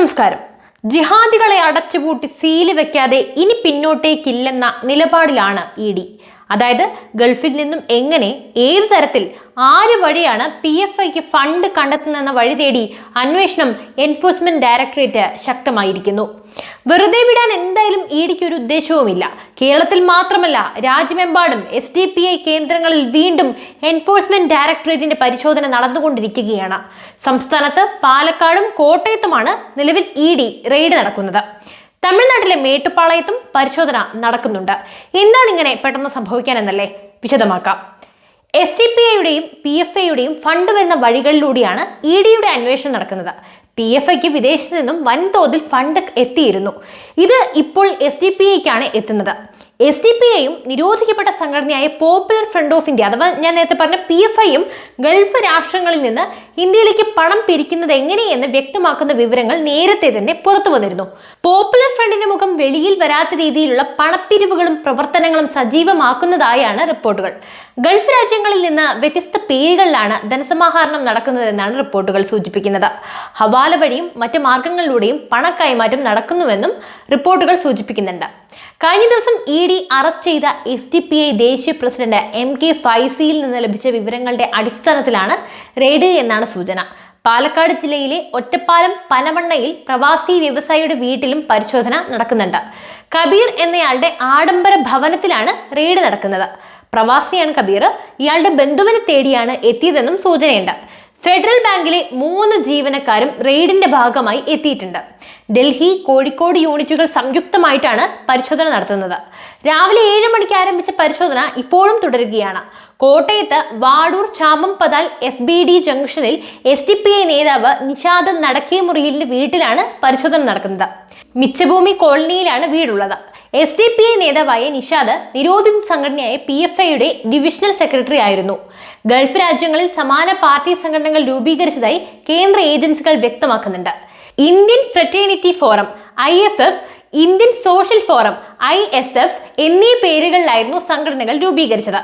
നമസ്കാരം. ജിഹാദികളെ അടച്ചുപൂട്ടി സീൽ വെക്കാതെ ഇനി പിന്നോട്ടേക്കില്ലെന്ന നിലപാടിലാണ് ഇ ഡി. അതായത് ഗൾഫിൽ നിന്നും എങ്ങനെ ഏത് തരത്തിൽ ആര് വഴിയാണ് പി എഫ് ഐക്ക് ഫണ്ട് കണ്ടെത്തുന്നതെന്ന വഴി തേടി അന്വേഷണം എൻഫോഴ്സ്മെന്റ് ഡയറക്ടറേറ്റ് ശക്തമായിരിക്കുന്നു. വെറുതെ വിടാൻ എന്തായാലും ഇ ഡിക്ക് ഒരു ഉദ്ദേശവുമില്ല. കേരളത്തിൽ മാത്രമല്ല രാജ്യമെമ്പാടും എസ് ഡി പി ഐ കേന്ദ്രങ്ങളിൽ വീണ്ടും എൻഫോഴ്സ്മെന്റ് ഡയറക്ടറേറ്റിന്റെ പരിശോധന നടന്നുകൊണ്ടിരിക്കുകയാണ്. സംസ്ഥാനത്ത് പാലക്കാടും കോട്ടയത്തുമാണ് നിലവിൽ ഇ ഡി റെയ്ഡ് നടക്കുന്നത്. തമിഴ്നാട്ടിലെ മേട്ടുപ്പാളയത്തും പരിശോധന നടക്കുന്നുണ്ട്. എന്താണ് ഇങ്ങനെ പെട്ടെന്ന് സംഭവിക്കാനെന്നല്ലേ വിശദമാക്കാം. എസ് ഡി പി ഐയുടെയും പി എഫ് ഐയുടെയും ഫണ്ട് വരുന്ന വഴികളിലൂടെയാണ് ഇ ഡിയുടെ അന്വേഷണം നടക്കുന്നത്. പി എഫ് ഐക്ക് വിദേശത്ത് നിന്നും വൻതോതിൽ ഫണ്ട് എത്തിയിരുന്നു. ഇത് ഇപ്പോൾ എസ് ഡി പി ഐക്കാണ് എത്തുന്നത്. എസ് ഡി പി ഐയും നിരോധിക്കപ്പെട്ട സംഘടനയായ പോപ്പുലർ ഫ്രണ്ട് ഓഫ് ഇന്ത്യ അഥവാ ഞാൻ നേരത്തെ പറഞ്ഞ പി എഫ് ഐയും ഗൾഫ് രാഷ്ട്രങ്ങളിൽ നിന്ന് ഇന്ത്യയിലേക്ക് പണം പിരിക്കുന്നത് എങ്ങനെയെന്ന് വ്യക്തമാക്കുന്ന വിവരങ്ങൾ നേരത്തെ തന്നെ പുറത്തു വന്നിരുന്നു. പോപ്പുലർ ഫ്രണ്ടിന്റെ മുഖം വെളിയിൽ വരാത്ത രീതിയിലുള്ള പണപ്പിരിവുകളും പ്രവർത്തനങ്ങളും സജീവമാക്കുന്നതായാണ് റിപ്പോർട്ടുകൾ. ഗൾഫ് രാജ്യങ്ങളിൽ നിന്ന് വ്യത്യസ്ത പേരുകളിലാണ് ധനസമാഹരണം നടക്കുന്നതെന്നാണ് റിപ്പോർട്ടുകൾ സൂചിപ്പിക്കുന്നത്. ഹവാല വഴിയും മറ്റ് മാർഗങ്ങളിലൂടെയും പണക്കൈമാറ്റം നടക്കുന്നുവെന്നും റിപ്പോർട്ടുകൾ സൂചിപ്പിക്കുന്നുണ്ട്. കഴിഞ്ഞ ദിവസം ഇ ഡി അറസ്റ്റ് ചെയ്ത എസ് ഡി പി ഐ ദേശീയ പ്രസിഡന്റ് എം കെ ഫൈസിയിൽ നിന്ന് ലഭിച്ച വിവരങ്ങളുടെ അടിസ്ഥാനത്തിലാണ് റെയ്ഡ് എന്നാണ് സൂചന. പാലക്കാട് ജില്ലയിലെ ഒറ്റപ്പാലം പനമണ്ണയിൽ പ്രവാസി വ്യവസായിയുടെ വീട്ടിലും പരിശോധന നടക്കുന്നുണ്ട്. കബീർ എന്നയാളുടെ ആഡംബര ഭവനത്തിലാണ് റെയ്ഡ് നടക്കുന്നത്. പ്രവാസിയാണ് കബീർ. ഇയാളുടെ ബന്ധുവിനെ തേടിയാണ് എത്തിയതെന്നും സൂചനയുണ്ട്. ഫെഡറൽ ബാങ്കിലെ മൂന്ന് ജീവനക്കാരും റെയ്ഡിന്റെ ഭാഗമായി എത്തിയിട്ടുണ്ട്. ഡൽഹി കോഴിക്കോട് യൂണിറ്റുകൾ സംയുക്തമായിട്ടാണ് പരിശോധന നടത്തുന്നത്. രാവിലെ ഏഴ് മണിക്ക് ആരംഭിച്ച പരിശോധന ഇപ്പോഴും തുടരുകയാണ്. കോട്ടയത്ത് Vadoor Chamampathal S B D ജംഗ്ഷനിൽ എസ് ഡി പി ഐ നേതാവ് നിഷാദ് നടക്കേമുറിയിലിന്റെ വീട്ടിലാണ് പരിശോധന നടക്കുന്നത്. മിച്ചഭൂമി കോളനിയിലാണ് വീടുള്ളത്. എസ് ഡി പി ഐ നേതാവായ നിഷാദ് നിരോധിത സംഘടനയായ പി എഫ് ഐയുടെ ഡിവിഷണൽ സെക്രട്ടറി ആയിരുന്നു. ഗൾഫ് രാജ്യങ്ങളിൽ സമാന പാർട്ടി സംഘടനകൾ രൂപീകരിച്ചതായി കേന്ദ്ര ഏജൻസികൾ വ്യക്തമാക്കുന്നുണ്ട്. Indian fraternity forum I F F Indian social forum I S F എന്നീ പേരുകളിലായിരുന്നു സംഘടനകൾ രൂപീകരിച്ചത്.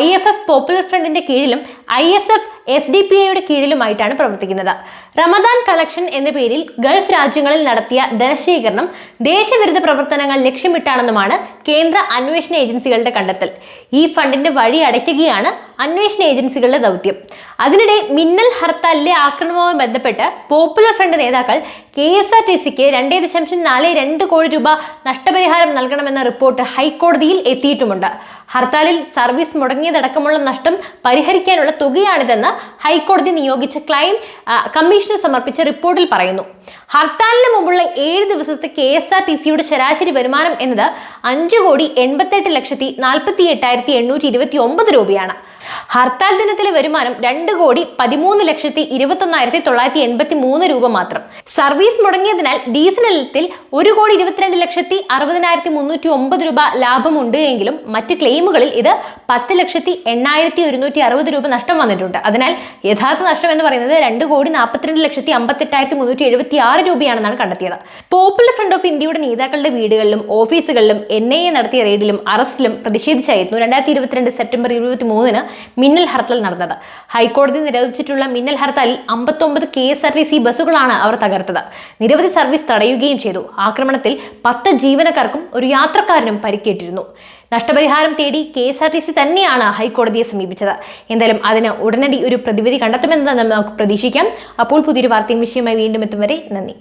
ഐ എഫ് എഫ് പോപ്പുലർ ഫ്രണ്ടിന്റെ കീഴിലും I S F S D P ഐയുടെ കീഴിലുമായിട്ടാണ് പ്രവർത്തിക്കുന്നത്. റമദാൻ കളക്ഷൻ എന്ന പേരിൽ ഗൾഫ് രാജ്യങ്ങളിൽ നടത്തിയ ധനശേഖരണം ദേശവിരുദ്ധ പ്രവർത്തനങ്ങൾ ലക്ഷ്യമിട്ടാണെന്നുമാണ് കേന്ദ്ര അന്വേഷണ ഏജൻസികളുടെ കണ്ടെത്തൽ. ഈ ഫണ്ടിന്റെ വഴി അടയ്ക്കുകയാണ് അന്വേഷണ ഏജൻസികളുടെ ദൗത്യം. അതിനിടെ മിന്നൽ ഹർത്താലിലെ ആക്രമണവുമായി ബന്ധപ്പെട്ട് പോപ്പുലർ ഫ്രണ്ട് നേതാക്കൾ കെ എസ് ആർ ടി സിക്ക് രണ്ടേ ദശാംശം നാല് രണ്ട് കോടി രൂപ നഷ്ടപരിഹാരം നൽകണമെന്ന റിപ്പോർട്ട് ഹൈക്കോടതിയിൽ എത്തിയിട്ടുമുണ്ട്. ഹർത്താലിൽ സർവീസ് മുടങ്ങിയതടക്കമുള്ള നഷ്ടം പരിഹരിക്കാനുള്ള തുകയാണിതെന്ന് ഹൈക്കോടതി നിയോഗിച്ച ക്ലൈം കമ്മീഷന് സമർപ്പിച്ച റിപ്പോർട്ടിൽ പറയുന്നു. ഹർത്താലിന് മുമ്പുള്ള ഏഴ് ദിവസത്തെ കെ എസ് ആർ ടി സിയുടെ ശരാശരി വരുമാനം എന്നത് അഞ്ചു കോടി എൺപത്തെട്ട് ലക്ഷത്തി നാൽപ്പത്തി എട്ടായിരത്തി എണ്ണൂറ്റി ഇരുപത്തി ഒമ്പത് രൂപയാണ്. ഹർത്താൽ ദിനത്തിലെ വരുമാനം രണ്ട് കോടി പതിമൂന്ന് ലക്ഷത്തി ഇരുപത്തൊന്നായിരത്തി തൊള്ളായിരത്തി എൺപത്തി മൂന്ന് രൂപ മാത്രം. സർവീസ് മുടങ്ങിയതിനാൽ ഡീസലത്തിൽ ഒരു കോടി ഇരുപത്തിരണ്ട് ലക്ഷത്തി അറുപതിനായിരത്തി മുന്നൂറ്റി ഒമ്പത് രൂപ ലാഭമുണ്ട് എങ്കിലും മറ്റ് ക്ലെയിമുകളിൽ ഇത് പത്ത് ലക്ഷത്തി എണ്ണായിരത്തി ഒരുന്നൂറ്റി അറുപത് രൂപ നഷ്ടം വന്നിട്ടുണ്ട്. അതിനാൽ യഥാർത്ഥ നഷ്ടം എന്ന് പറയുന്നത് രണ്ട് കോടി നാൽപ്പത്തിരണ്ട് ലക്ഷത്തി അമ്പത്തെട്ടായിരത്തി മുന്നൂറ്റി എഴുപത്തി ആറ് രൂപയാണെന്നാണ് കണ്ടെത്തിയത്. പോപ്പുലർ ഫ്രണ്ട് ഓഫ് ഇന്ത്യയുടെ നേതാക്കളുടെ വീടുകളിലും ഓഫീസുകളിലും എൻ ഐ എ നടത്തിയ റെയ്ഡിലും അറസ്റ്റിലും പ്രതിഷേധിച്ചായിരുന്നു രണ്ടായിരത്തി ഇരുപത്തിരണ്ട് സെപ്റ്റംബർ ഇരുപത്തി മൂന്നിന് മിന്നൽ ഹർത്താൽ നടന്നത്. ഹൈക്കോടതി നിരോധിച്ചിട്ടുള്ള മിന്നൽ ഹർത്താലിൽ അമ്പത്തൊമ്പത് K S R T C ബസ്സുകളാണ് അവർ തകർത്തത്. നിരവധി സർവീസ് തടയുകയും ചെയ്തു. ആക്രമണത്തിൽ പത്ത് ജീവനക്കാർക്കും ഒരു യാത്രക്കാരനും പരിക്കേറ്റിരുന്നു. നഷ്ടപരിഹാരം തേടി K S R T C തന്നെയാണ് ഹൈക്കോടതിയെ സമീപിച്ചത്. എന്തായാലും അതിന് ഉടനടി ഒരു പ്രതിവിധി കണ്ടെത്തുമെന്ന് നമുക്ക് പ്രതീക്ഷിക്കാം. അപ്പോൾ പുതിയൊരു വാർത്തയും വിഷയമായി വീണ്ടും എത്തും വരെ നന്ദി.